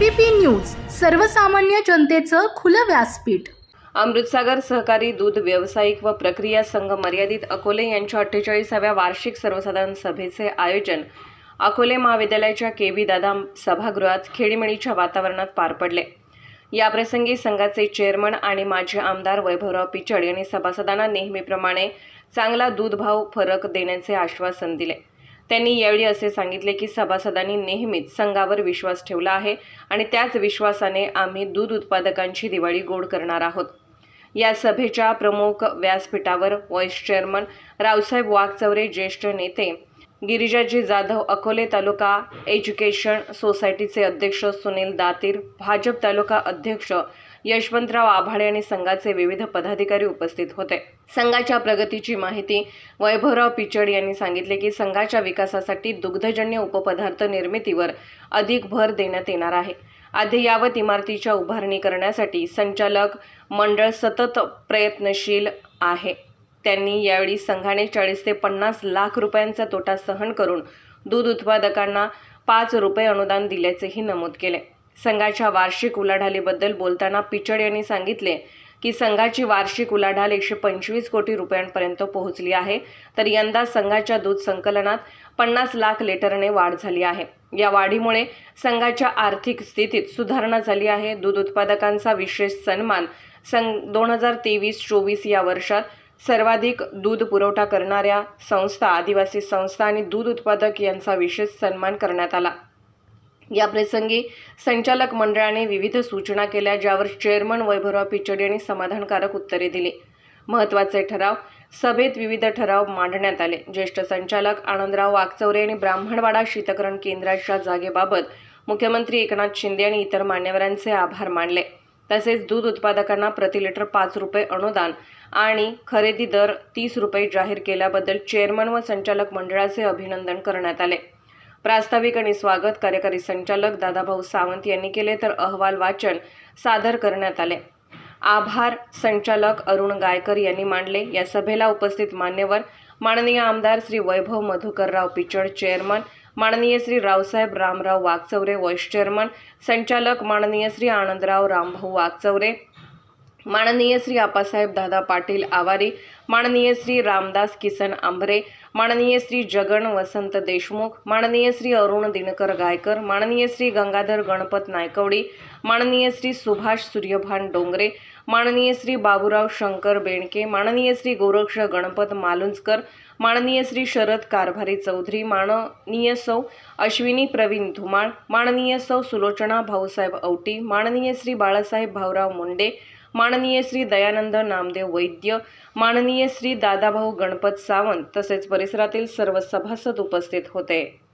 ABP news सर्वसामान्य जनतेचं खुलं व्यासपीठ. अमृतसागर सहकारी दूध व्यावसायिक व प्रक्रिया संघ मर्यादित अकोले यांच्या अठ्ठेचाळीसाव्या वार्षिक सर्वसाधारण सभेचे आयोजन अकोले महाविद्यालयाच्या के व्ही दादा सभागृहात खेळीमेळीच्या वातावरणात पार पडले. याप्रसंगी संघाचे चेअरमन आणि माजी आमदार वैभवराव पिचड यांनी सभासदांना नेहमीप्रमाणे चांगला दूध भाव फरक देण्याचे आश्वासन दिले. त्यांनी यावेळी असे सांगितले की सभासदांनी नेहमीच संघावर विश्वास ठेवला आहे आणि त्याच विश्वासाने आम्ही दूध उत्पादकांची दिवाळी गोड करणार आहोत. या सभेच्या प्रमुख व्यासपीठावर व्हाईस चेअरमन रावसाहेब वाघचौरे ज्येष्ठ नेते गिरिजाजी जाधव अकोले तालुका एज्युकेशन सोसायटीचे अध्यक्ष सुनील दातीर भाजप तालुका अध्यक्ष यशवंतराव आभाळे आणि संघाचे विविध पदाधिकारी उपस्थित होते. संघाच्या प्रगतीची माहिती वैभवराव पिचड यांनी सांगितले की संघाच्या विकासासाठी दुग्धजन्य उपपदार्थ निर्मितीवर अधिक भर देण्यात येणार आहे. अद्ययावत इमारतीच्या उभारणी करण्यासाठी संचालक मंडळ सतत प्रयत्नशील आहे. त्यांनी यावेळी संघाने चाळीस ते पन्नास लाख रुपयांचा तोटा सहन करून दूध उत्पादकांना पाच रुपये अनुदान दिल्याचेही नमूद केले. संघाच्या वार्षिक उलाढालीबद्दल बोलताना पिचड यांनी सांगितले की संघाची वार्षिक उलाढाल एकशे पंचवीस कोटी रुपयांपर्यंत पोहोचली आहे. तर यंदा संघाच्या दूध संकलनात पन्नास लाख लिटरने वाढ झाली आहे. या वाढीमुळे संघाच्या आर्थिक स्थितीत सुधारणा झाली आहे. दूध उत्पादकांचा विशेष सन्मान सं दोन हजार तेवीस चोवीस या वर्षात सर्वाधिक दूध पुरवठा करणाऱ्या संस्था आदिवासी संस्था आणि दूध उत्पादक यांचा विशेष सन्मान करण्यात आला. या प्रसंगी संचालक मंडळाने विविध सूचना केल्या ज्यावर चेअरमन वैभवराव पिचड यांनी समाधानकारक उत्तरे दिली. महत्त्वाचे ठराव सभेत विविध ठराव मांडण्यात आले. ज्येष्ठ संचालक आनंदराव वागचौरे आणि ब्राह्मणवाडा शीतकरण केंद्राच्या जागेबाबत मुख्यमंत्री एकनाथ शिंदे आणि इतर मान्यवरांचे आभार मानले. तसेच दूध उत्पादकांना प्रति लिटर पाच रुपये अनुदान आणि खरेदी दर तीस रुपये जाहीर केल्याबद्दल चेअरमन व संचालक मंडळाचे अभिनंदन करण्यात आले. प्रास्ताविक आणि स्वागत कार्यकारी संचालक दादाभाऊ सावंत यांनी केले तर अहवाल वाचन सादर करण्यात आले. आभार संचालक अरुण गायकर यांनी मांडले. या सभेला उपस्थित मान्यवर माननीय आमदार श्री वैभव मधुकरराव पिचड चेअरमन माननीय श्री रावसाहेब रामराव वाघचौरे व्हाईस चेअरमन संचालक माननीय श्री आनंदराव रामभाऊ वाघचौरे माननीय श्री आप्पासाहेब दादा पाटील आवारी माननीय श्री रामदास किसन आंभरे माननीय श्री जगन वसंत देशमुख माननीय श्री अरुण दिनकर गायकर माननीय श्री गंगाधर गणपत नायकवडी माननीय श्री सुभाष सूर्यभान डोंगरे माननीय श्री बाबूराव शंकर बेणके माननीय श्री गोरक्ष गणपत मालुंजकर माननीय श्री शरद कारभारी चौधरी माननीय सौ अश्विनी प्रवीण धुमाळ माननीय सौ सुलोचना भाऊसाहेब औटी माननीय श्री बाळासाहेब भाऊराव मुंडे माननीय श्री दयानंद नामदेव वैद्य माननीय श्री दादाभाऊ गणपत सावंत तसेच परिसरातील सर्व सभासद उपस्थित होते.